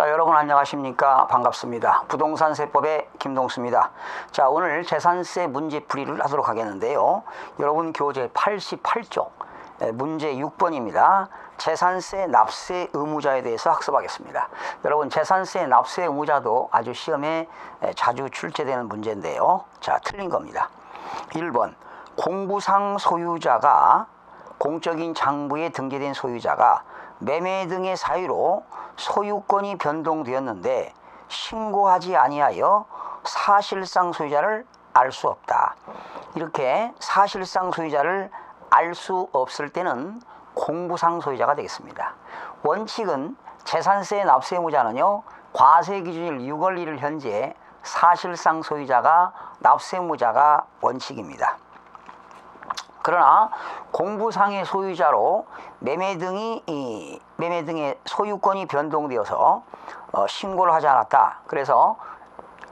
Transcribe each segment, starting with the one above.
자, 여러분 안녕하십니까? 반갑습니다. 부동산 세법의 김동수입니다. 자, 오늘 재산세 문제 풀이를 하도록 하겠는데요. 여러분 교재 88쪽 에, 문제 6번입니다. 재산세 납세 의무자에 대해서 학습하겠습니다. 여러분 재산세 납세 의무자도 아주 시험에 에, 자주 출제되는 문제인데요. 자, 틀린 겁니다. 1번 공부상 소유자가 공적인 장부에 등재된 소유자가 매매 등의 사유로 소유권이 변동되었는데 신고하지 아니하여 사실상 소유자를 알 수 없다. 이렇게 사실상 소유자를 알 수 없을 때는 공부상 소유자가 되겠습니다. 원칙은 재산세 납세 의무자는요. 과세 기준일 6월 1일 현재 사실상 소유자가 납세 의무자가 원칙입니다. 그러나 공부상의 소유자로 매매 등이 이 매매 등의 소유권이 변동되어서 어, 신고를 하지 않았다. 그래서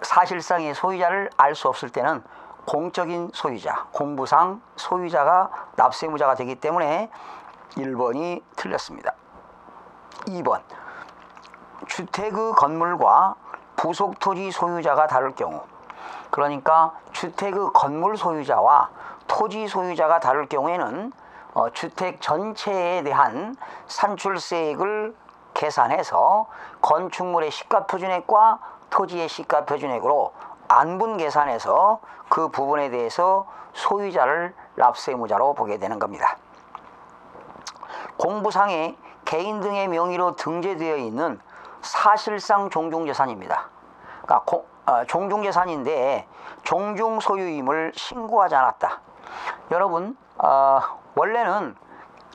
사실상의 소유자를 알 수 없을 때는 공적인 소유자, 공부상 소유자가 납세무자가 되기 때문에 1번이 틀렸습니다. 2번 주택의 건물과 부속 토지 소유자가 다를 경우 그러니까 주택의 건물 소유자와 토지 소유자가 다를 경우에는 어, 주택 전체에 대한 산출세액을 계산해서 건축물의 시가표준액과 토지의 시가표준액으로 안분 계산해서 그 부분에 대해서 소유자를 납세무자로 보게 되는 겁니다. 공부상에 개인 등의 명의로 등재되어 있는 사실상 종중재산입니다. 그러니까 공, 어, 종중재산인데 종중 소유임을 신고하지 않았다. 여러분 어, 원래는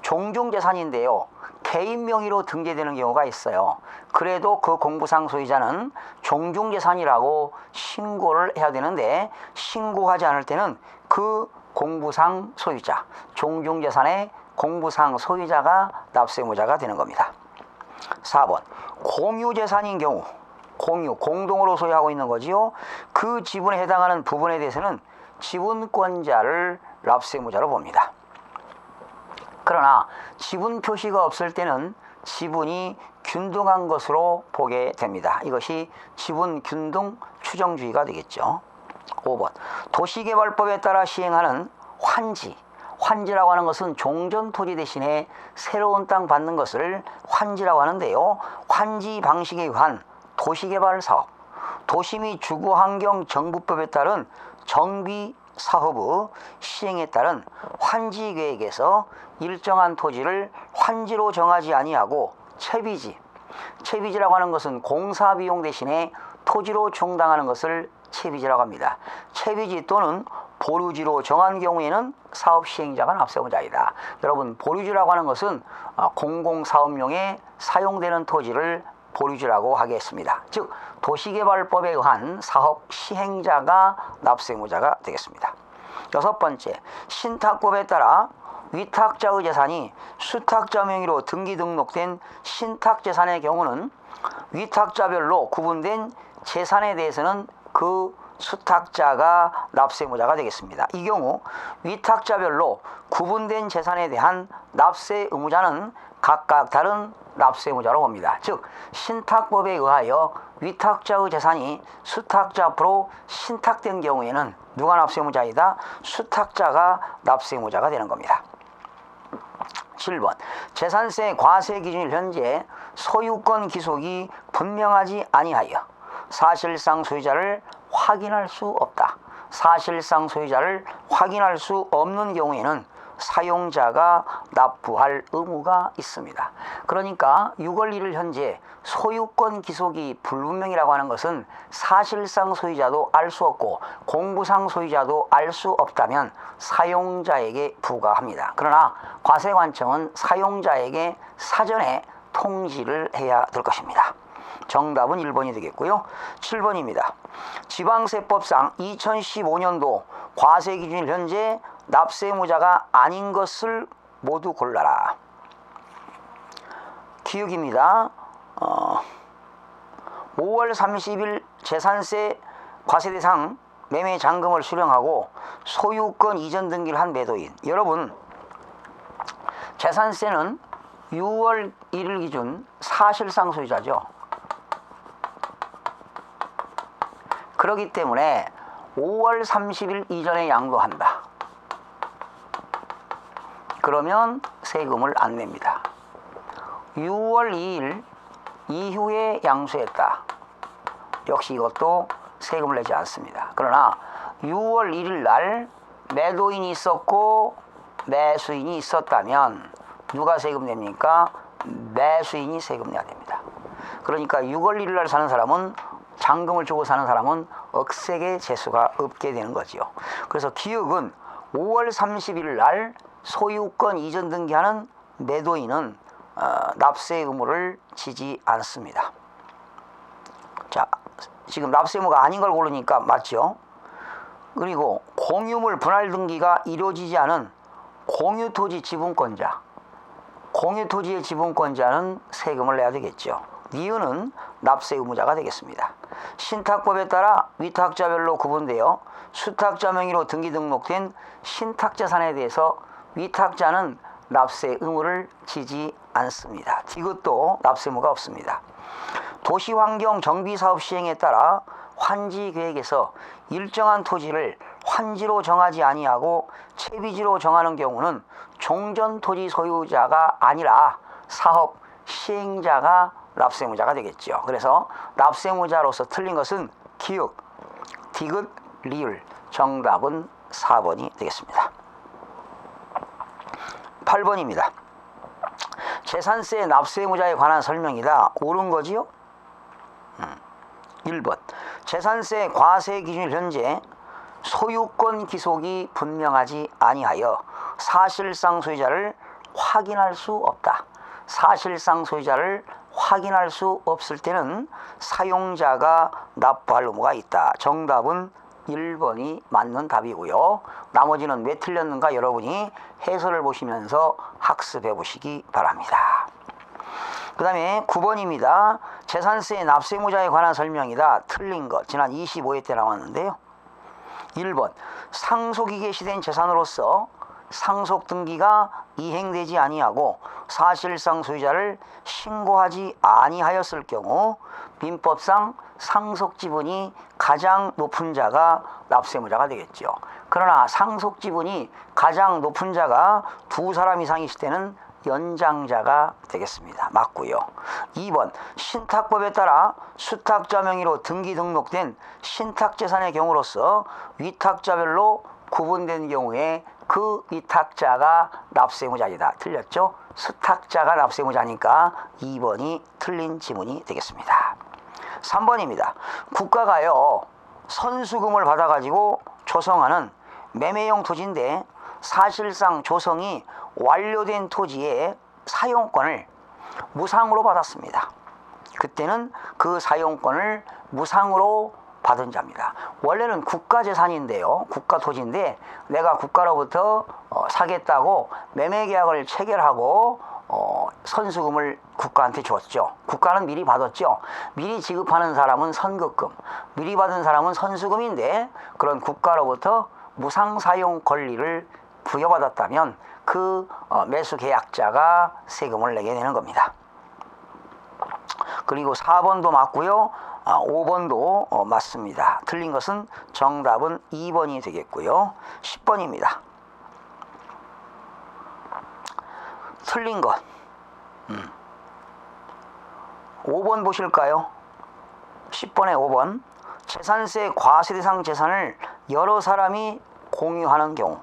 종중재산인데요. 개인 명의로 등재되는 경우가 있어요. 그래도 그 공부상 소유자는 종중재산이라고 신고를 해야 되는데 신고하지 않을 때는 그 공부상 소유자, 종중재산의 공부상 소유자가 납세무자가 되는 겁니다. 4번 공유 재산인 경우 공유, 공동으로 소유하고 있는 거지요. 그 지분에 해당하는 부분에 대해서는 지분권자를 납세무자로 봅니다. 그러나 지분 표시가 없을 때는 지분이 균등한 것으로 보게 됩니다. 이것이 지분 균등 추정주의가 되겠죠. 5번 도시개발법에 따라 시행하는 환지 환지라고 하는 것은 종전 토지 대신에 새로운 땅 받는 것을 환지라고 하는데요. 환지 방식에 의한 도시개발 사업, 도시 및 주거 환경 정부법에 따른 정비 사업의 시행에 따른 환지 계획에서 일정한 토지를 환지로 정하지 아니하고 채비지, 채비지라고 하는 것은 공사 비용 대신에 토지로 충당하는 것을 채비지라고 합니다. 채비지 또는 보류지로 정한 경우에는 사업 시행자가 납세자이다. 여러분 보류지라고 하는 것은 어, 공공사업용에 사용되는 토지를 보류지라고 하겠습니다. 즉 도시개발법에 의한 사업 시행자가 납세무자가 되겠습니다. 여섯 번째 신탁법에 따라 위탁자의 재산이 수탁자 명의로 등기 등록된 신탁 재산의 경우는 위탁자별로 구분된 재산에 대해서는 그 수탁자가 납세무자가 되겠습니다. 이 경우 위탁자별로 구분된 재산에 대한 납세 의무자는 각각 다른 납세무자로 봅니다. 즉 신탁법에 의하여 위탁자의 재산이 수탁자 앞으로 신탁된 경우에는 누가 납세무자이다? 수탁자가 납세무자가 되는 겁니다. 7번 재산세 과세 기준일 현재 소유권 기속이 분명하지 아니하여 사실상 소유자를 확인할 수 없다. 사실상 소유자를 확인할 수 없는 경우에는 사용자가 납부할 의무가 있습니다. 그러니까 6월 1일 현재 소유권 기속이 불분명이라고 하는 것은 사실상 소유자도 알 수 없고 공부상 소유자도 알 수 없다면 사용자에게 부과합니다. 그러나 과세관청은 사용자에게 사전에 통지를 해야 될 것입니다. 정답은 1번이 되겠고요. 7번입니다. 지방세법상 2015년도 과세 기준일 현재 납세무자가 아닌 것을 모두 골라라. 기육입니다. 어, 5월 30일 재산세 과세 대상 매매 잔금을 수령하고 소유권 이전 등기를 한 매도인. 여러분, 재산세는 6월 1일 기준 사실상 소유자죠. 그렇기 때문에 5월 30일 이전에 양도한다. 그러면 세금을 안 냅니다. 6월 2일 이후에 양수했다. 역시 이것도 세금을 내지 않습니다. 그러나 6월 1일 날 매도인이 있었고 매수인이 있었다면 누가 세금 냅니까? 매수인이 세금 내야 됩니다. 그러니까 6월 1일 날 사는 사람은 잔금을 주고 사는 사람은 억세게 재수가 없게 되는 거지요. 그래서 기억은 5월 31일 날 소유권 이전 등기하는 매도인은 어, 납세 의무를 지지 않습니다. 자, 지금 납세 의무가 아닌 걸 고르니까 맞죠? 그리고 공유물 분할 등기가 이루어지지 않은 공유토지 지분권자, 공유토지의 지분권자는 세금을 내야 되겠죠. 이유는 납세 의무자가 되겠습니다. 신탁법에 따라 위탁자별로 구분되어 수탁자 명의로 등기 등록된 신탁자산에 대해서 위탁자는 납세 의무를 지지 않습니다. 이것도 납세 의무가 없습니다. 도시환경 정비사업 시행에 따라 환지 계획에서 일정한 토지를 환지로 정하지 아니하고 채비지로 정하는 경우는 종전 토지 소유자가 아니라 사업 시행자가 납세무자가 되겠죠. 그래서 납세무자로서 틀린 것은 기역, 디귿, 리을. 정답은 4번이 되겠습니다. 8번입니다. 재산세 납세무자에 관한 설명이다. 옳은 거지요? 1번 재산세 과세 기준 현재 소유권 기속이 분명하지 아니하여 사실상 소유자를 확인할 수 없다. 사실상 소유자를 확인할 수 없을 때는 사용자가 납부할 의무가 있다. 정답은 1번이 맞는 답이고요. 나머지는 왜 틀렸는가 여러분이 해설을 보시면서 학습해 보시기 바랍니다. 그 다음에 9번입니다. 재산세 납세무자에 관한 설명이다. 틀린 것. 지난 25회 때 나왔는데요. 1번. 상속이 개시된 재산으로서 상속 등기가 이행되지 아니하고 사실상 소유자를 신고하지 아니하였을 경우 민법상 상속 지분이 가장 높은 자가 납세무자가 되겠죠. 그러나 상속 지분이 가장 높은 자가 두 사람 이상이실 때는 연장자가 되겠습니다. 맞고요. 2번 신탁법에 따라 수탁자 명의로 등기 등록된 신탁재산의 경우로서 위탁자별로 구분된 경우에 그 위탁자가 납세무자이다. 틀렸죠? 수탁자가 납세무자니까 2번이 틀린 지문이 되겠습니다. 3번입니다. 국가가요 선수금을 받아가지고 조성하는 매매용 토지인데 사실상 조성이 완료된 토지의 사용권을 무상으로 받았습니다. 그때는 그 사용권을 무상으로 받은 자입니다. 원래는 국가 재산인데요. 국가 토지인데 내가 국가로부터 어, 사겠다고 매매 계약을 체결하고 어, 선수금을 국가한테 줬죠. 국가는 미리 받았죠. 미리 지급하는 사람은 선급금, 미리 받은 사람은 선수금인데 그런 국가로부터 무상 사용 권리를 부여받았다면 그 어, 매수 계약자가 세금을 내게 되는 겁니다. 그리고 4번도 맞고요. 아, 5번도 어, 맞습니다. 틀린 것은 정답은 2번이 되겠고요. 10번입니다. 틀린 것. 음. 5번 보실까요? 10번에 5번. 재산세 과세 대상 재산을 여러 사람이 공유하는 경우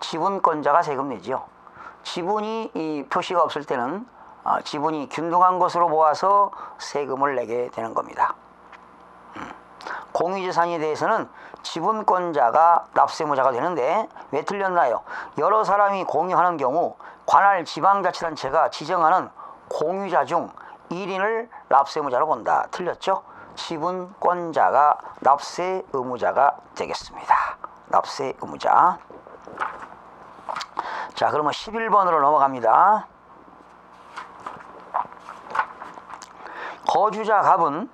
지분권자가 세금 내지요. 지분이 이 표시가 없을 때는 아, 지분이 균등한 것으로 모아서 세금을 내게 되는 겁니다. 음. 공유재산에 대해서는 지분권자가 납세무자가 되는데 왜 틀렸나요? 여러 사람이 공유하는 경우 관할 지방자치단체가 지정하는 공유자 중 1인을 납세무자로 본다. 틀렸죠? 지분권자가 납세 의무자가 되겠습니다. 납세 의무자. 자, 그러면 11번으로 넘어갑니다. 거주자 갑은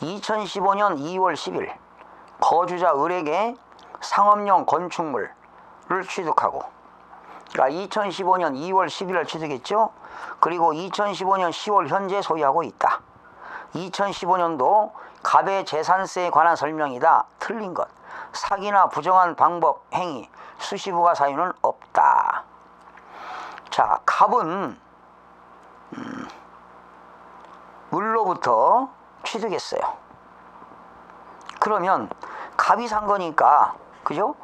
2015년 2월 10일 거주자 을에게 상업용 건축물을 취득하고 그러니까 2015년 2월 10일을 취득했죠. 그리고 2015년 10월 현재 소유하고 있다. 2015년도 갑의 재산세에 관한 설명이다. 틀린 것. 사기나 부정한 방법, 행위, 수시부가 사유는 없다. 자, 갑은 음, 물로부터 취득했어요. 그러면 갑이 산 거니까 그죠?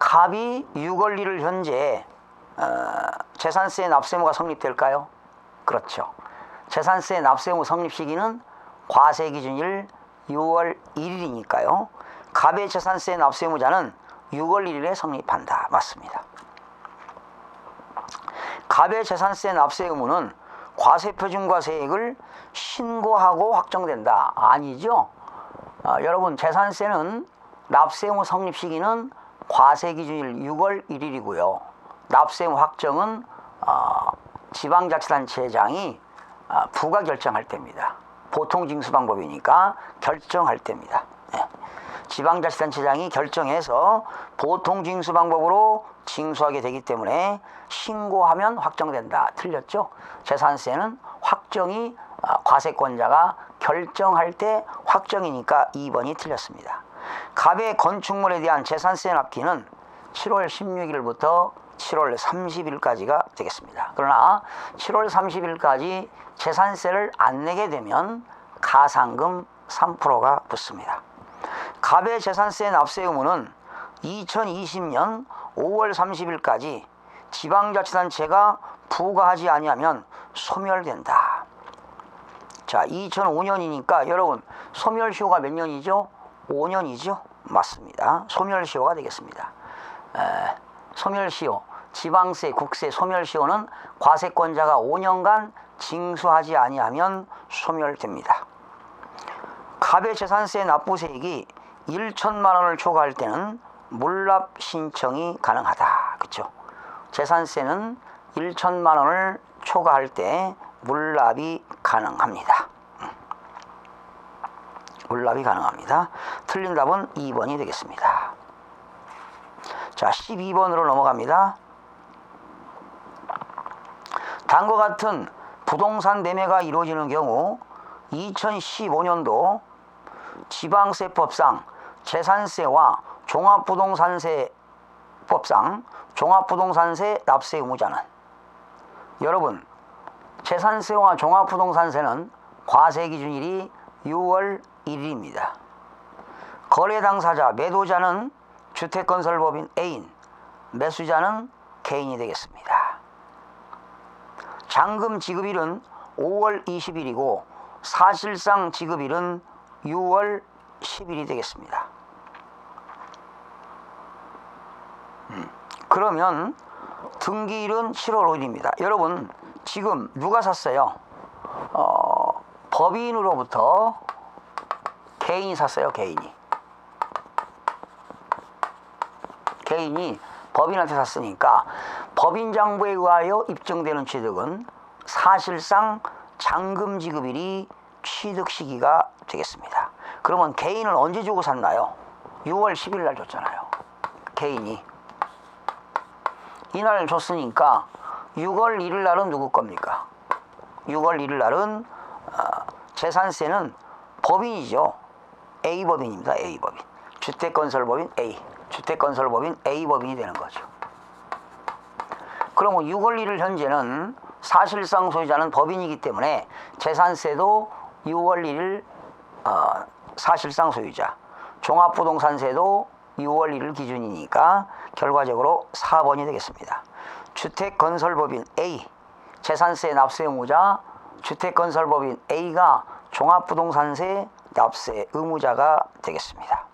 갑이 유권리를 현재 어, 재산세 납세무가 성립될까요? 그렇죠. 재산세 납세무 성립 시기는 과세 기준 일 6월 1일이니까요. 갑의 재산세 납세무자는 6월 1일에 성립한다. 맞습니다. 갑의 재산세 납세 의무는 과세표준과 세액을 신고하고 확정된다. 아니죠? 아, 여러분 재산세는 납세 의무 성립 시기는 과세 기준일 6월 1일이고요. 납세 의무 확정은 어, 지방자치단체장이 아, 부가 결정할 때입니다. 보통 징수 방법이니까 결정할 때입니다. 예. 지방자치단체장이 결정해서 보통 징수 방법으로 징수하게 되기 때문에 신고하면 확정된다. 틀렸죠? 재산세는 확정이 아, 과세권자가 결정할 때 확정이니까 2번이 틀렸습니다. 갑의 건축물에 대한 재산세 납기는 7월 16일부터 7월 30일까지가 되겠습니다. 그러나 7월 30일까지 재산세를 안 내게 되면 가상금 3%가 붙습니다. 갑의 재산세 납세 의무는 2020년 5월 30일까지 지방자치단체가 부과하지 아니하면 소멸된다. 자, 2005년이니까 여러분 소멸시효가 몇 년이죠? 5년이죠? 맞습니다. 소멸시효가 되겠습니다. 에, 소멸시효, 지방세, 국세 소멸시효는 과세권자가 5년간 징수하지 아니하면 소멸됩니다. 갑의 재산세 납부세액이 1천만 원을 초과할 때는 물납 신청이 가능하다. 그렇죠? 재산세는 1천만 원을 초과할 때 물납이 가능합니다. 음. 물납이 가능합니다. 틀린 답은 2번이 되겠습니다. 자, 12번으로 넘어갑니다. 다음과 같은 부동산 매매가 이루어지는 경우 2015년도 지방세법상 재산세와 종합부동산세법상 종합부동산세 납세 의무자는 여러분 재산세와 종합부동산세는 과세 기준일이 6월 1일입니다. 거래 당사자 매도자는 주택건설법인 A인, 매수자는 개인이 되겠습니다. 잔금 지급일은 5월 20일이고 사실상 지급일은 6월 10일이 되겠습니다. 그러면 등기일은 7월 5일입니다. 여러분 지금 누가 샀어요? 어, 법인으로부터 개인이 샀어요. 개인이. 개인이 법인한테 샀으니까 법인 장부에 의하여 입증되는 취득은 사실상 잔금 지급일이 취득 시기가 되겠습니다. 그러면 개인을 언제 주고 샀나요? 6월 10일 날 줬잖아요. 개인이. 이날 줬으니까 6월 1일 날은 누구 겁니까? 6월 1일 날은 어, 재산세는 법인이죠. A법인입니다. A법인. 주택건설법인 A. 주택건설법인 A법인이 되는 거죠. 그러면 6월 1일 현재는 사실상 소유자는 법인이기 때문에 재산세도 6월 1일 어, 사실상 소유자, 종합부동산세도 6월 1일 기준이니까 결과적으로 4번이 되겠습니다. 주택건설법인 A, 재산세 납세 의무자, 주택건설법인 A가 종합부동산세 납세 의무자가 되겠습니다.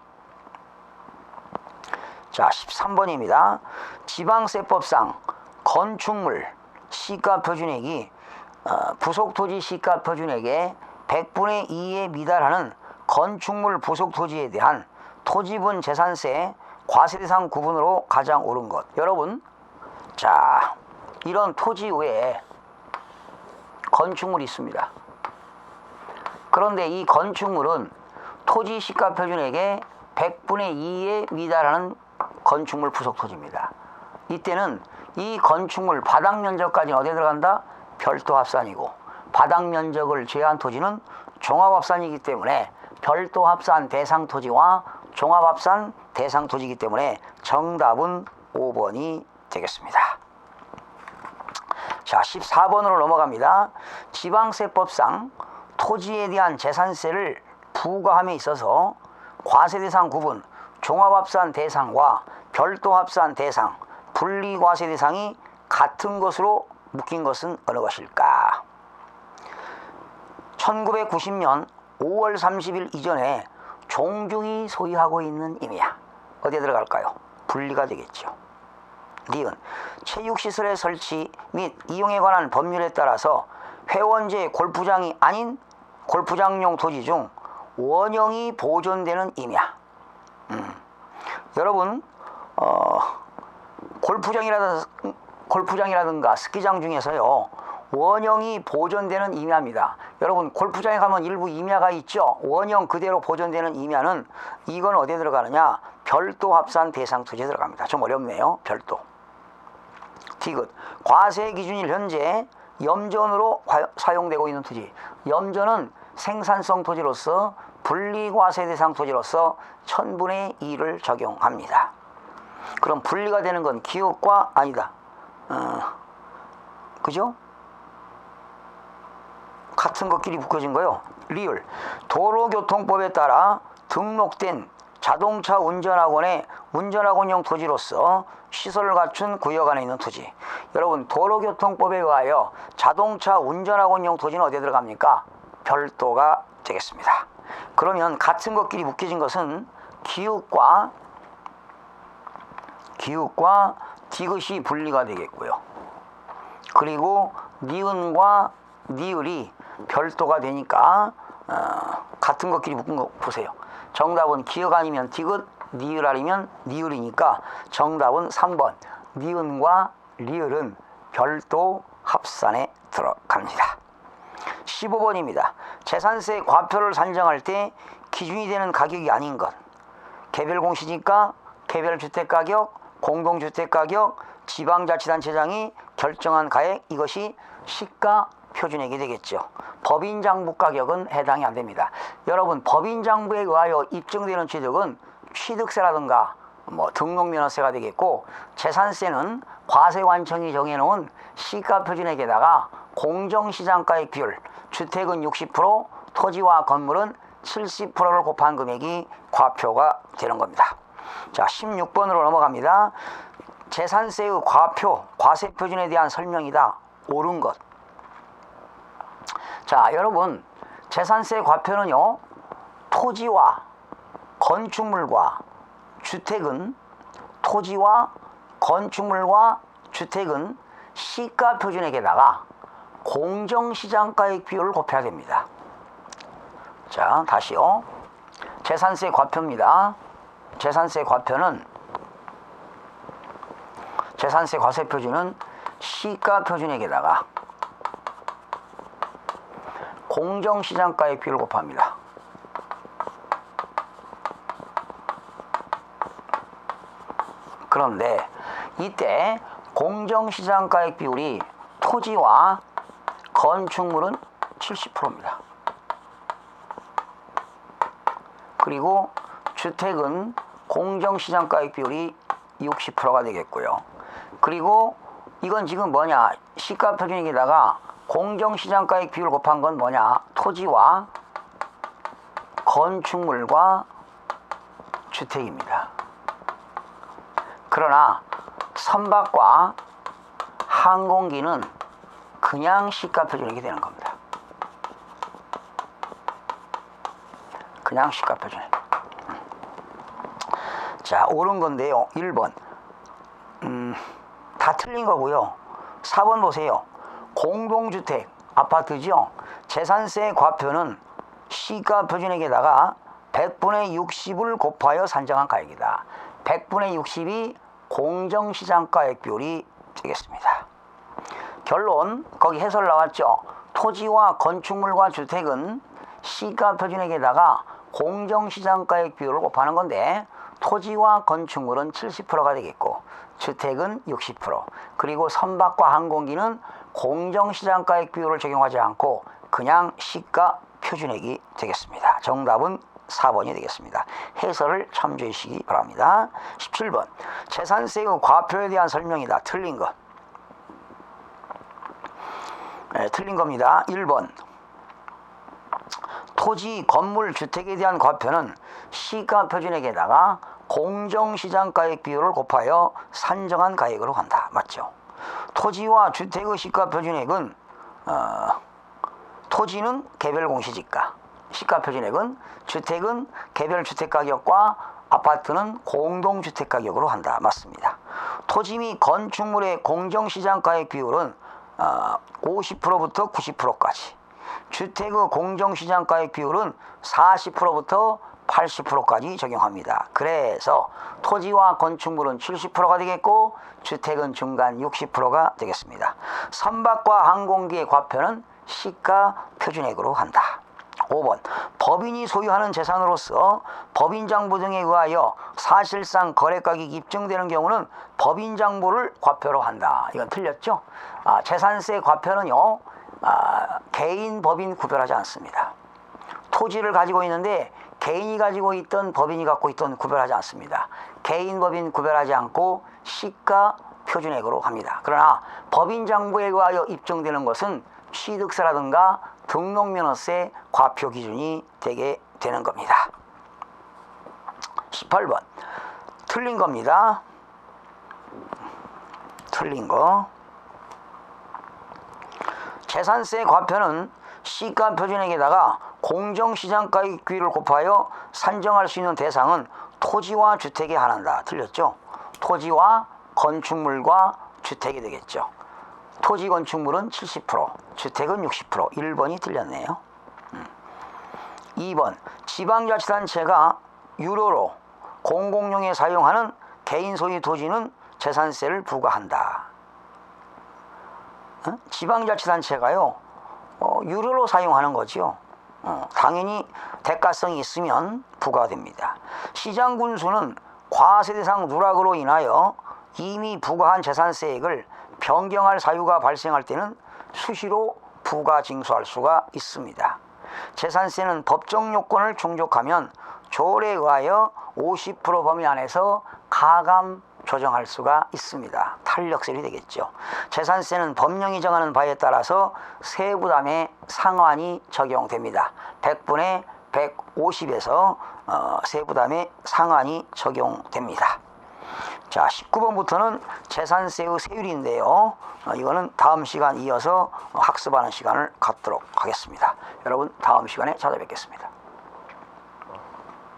자, 13번입니다. 지방세법상 건축물 시가 표준액이 어, 부속 토지 시가 표준액의 100분의 2에 미달하는 건축물 부속 토지에 대한 토지분 재산세 과세 대상 구분으로 가장 옳은 것. 여러분, 자, 이런 토지 외에 건축물이 있습니다. 그런데 이 건축물은 토지 시가 표준액의 100분의 2에 미달하는 건축물 부속 토지입니다. 이때는 이 건축물 바닥 면적까지 어디에 들어간다? 별도 합산이고 바닥 면적을 제한 토지는 종합 합산이기 때문에 별도 합산 대상 토지와 종합합산 대상 토지이기 때문에 정답은 5번이 되겠습니다. 자, 14번으로 넘어갑니다. 지방세법상 토지에 대한 재산세를 부과함에 있어서 과세대상 구분, 종합합산 대상과 별도합산 대상, 분리과세 대상이 같은 것으로 묶인 것은 어느 것일까? 1990년 5월 30일 이전에 종중이 소유하고 있는 임야 어디에 들어갈까요? 분리가 되겠죠. 니은 체육시설의 설치 및 이용에 관한 법률에 따라서 회원제 골프장이 아닌 골프장용 토지 중 원형이 보존되는 임야. 음. 여러분 어, 골프장이라든가, 골프장이라든가 스키장 중에서요 원형이 보존되는 임야입니다. 여러분 골프장에 가면 일부 임야가 있죠. 원형 그대로 보존되는 임야는 이건 어디에 들어가느냐? 별도 합산 대상 토지에 들어갑니다. 좀 어렵네요. 별도. 디귿 과세 기준일 현재 염전으로 과- 사용되고 있는 토지. 염전은 생산성 토지로서 분리과세 대상 토지로서 천분의 2를 적용합니다. 그럼 분리가 되는 건 기업과 아니다. 어, 그죠? 같은 것끼리 묶어진 거요. 리을 도로교통법에 따라 등록된 자동차 운전학원의 운전학원용 토지로서 시설을 갖춘 구역 안에 있는 토지. 여러분 도로교통법에 의하여 자동차 운전학원용 토지는 어디에 들어갑니까? 별도가 되겠습니다. 그러면 같은 것끼리 묶여진 것은 기육과 기육과 디귿이 분리가 되겠고요. 그리고 니은과 니을이 별도가 되니까 어, 같은 것끼리 묶은 거 보세요. 정답은 기억 아니면 디귿, 니을 아니면 니을이니까 정답은 3번 니은과 리을은 별도 합산에 들어갑니다. 15번입니다. 재산세 과표를 산정할 때 기준이 되는 가격이 아닌 것. 개별 공시지가, 개별 주택 가격, 공동주택 가격, 지방자치단체장이 결정한 가액 이것이 시가 표준액이 되겠죠. 법인 장부 가격은 해당이 안 됩니다. 여러분 법인 장부에 의하여 입증되는 취득은 취득세라든가 뭐 등록면허세가 되겠고 재산세는 과세관청이 정해놓은 시가 표준액에다가 공정시장가액 비율 주택은 60% 토지와 건물은 70%를 곱한 금액이 과표가 되는 겁니다. 자 16번으로 넘어갑니다. 재산세의 과표, 과세 표준에 대한 설명이다. 옳은 것. 자, 여러분, 재산세 과표는요, 토지와 건축물과 주택은, 토지와 건축물과 주택은 시가 표준액에다가 공정시장가액 비율을 곱해야 됩니다. 자, 다시요. 재산세 과표입니다. 재산세 과표는 재산세 과세 표준은 시가 표준액에다가 공정시장가액 비율을 곱합니다. 그런데 이때 공정시장가액 비율이 토지와 건축물은 70%입니다. 그리고 주택은 공정시장가액 비율이 60%가 되겠고요. 그리고 이건 지금 뭐냐? 시가 표준액에다가 공정시장가액 비율 곱한 건 뭐냐? 토지와 건축물과 주택입니다. 그러나 선박과 항공기는 그냥 시가 표준액이 되는 겁니다. 그냥 시가 표준액. 자, 옳은 건데요. 1번. 음, 다 틀린 거고요. 4번 보세요. 공동주택, 아파트죠. 재산세 과표는 시가 표준액에다가 100분의 60을 곱하여 산정한 가액이다. 100분의 60이 공정시장가액 비율이 되겠습니다. 결론, 거기 해설 나왔죠. 토지와 건축물과 주택은 시가 표준액에다가 공정시장가액 비율을 곱하는 건데 토지와 건축물은 70%가 되겠고 주택은 60% 그리고 선박과 항공기는 공정시장가액 비율을 적용하지 않고 그냥 시가 표준액이 되겠습니다. 정답은 4번이 되겠습니다. 해설을 참조해 주시기 바랍니다. 17번 재산세의 과표에 대한 설명이다. 틀린 것. 네, 틀린 겁니다. 1번 토지, 건물, 주택에 대한 과표는 시가 표준액에다가 공정시장가액 비율을 곱하여 산정한 가액으로 간다. 맞죠? 토지와 주택의 시가 표준액은 어, 토지는 개별 공시지가, 시가 표준액은 주택은 개별 주택 가격과 아파트는 공동 주택 가격으로 한다. 맞습니다. 토지 및 건축물의 공정 시장가액 비율은 어, 50%부터 90%까지. 주택의 공정 시장가액 비율은 40%부터 80%까지 적용합니다. 그래서 토지와 건축물은 70%가 되겠고 주택은 중간 60%가 되겠습니다. 선박과 항공기의 과표는 시가 표준액으로 한다. 5번 법인이 소유하는 재산으로서 법인장부 등에 의하여 사실상 거래가격이 입증되는 경우는 법인장부를 과표로 한다. 이건 틀렸죠? 아, 재산세 과표는요 아, 개인 법인 구별하지 않습니다. 토지를 가지고 있는데 개인이 가지고 있던 법인이 갖고 있던 구별하지 않습니다. 개인 법인 구별하지 않고 시가 표준액으로 합니다. 그러나 법인 장부에 의하여 입증되는 것은 취득세라든가 등록면허세 과표 기준이 되게 되는 겁니다. 18번 틀린 겁니다. 틀린 거. 재산세 과표는 시가 표준액에다가 공정시장가액 비율을 곱하여 산정할 수 있는 대상은 토지와 주택에 한한다. 틀렸죠? 토지와 건축물과 주택이 되겠죠. 토지 건축물은 70%, 주택은 60%. 1번이 틀렸네요. 음. 2번 지방자치단체가 유료로 공공용에 사용하는 개인 소유 토지는 재산세를 부과한다. 어? 지방자치단체가요 어, 유료로 사용하는 거죠. 어, 당연히 대가성이 있으면 부과됩니다. 시장 군수는 과세 대상 누락으로 인하여 이미 부과한 재산세액을 변경할 사유가 발생할 때는 수시로 부과 징수할 수가 있습니다. 재산세는 법정 요건을 충족하면 조례에 의하여 50% 범위 안에서 가감 조정할 수가 있습니다. 탄력세이 되겠죠. 재산세는 법령이 정하는 바에 따라서 세부담의 상환이 적용됩니다. 100분의 150에서 어, 세부담의 상환이 적용됩니다. 자, 19번부터는 재산세의 세율인데요. 어, 이거는 다음 시간 이어서 학습하는 시간을 갖도록 하겠습니다. 여러분, 다음 시간에 찾아뵙겠습니다.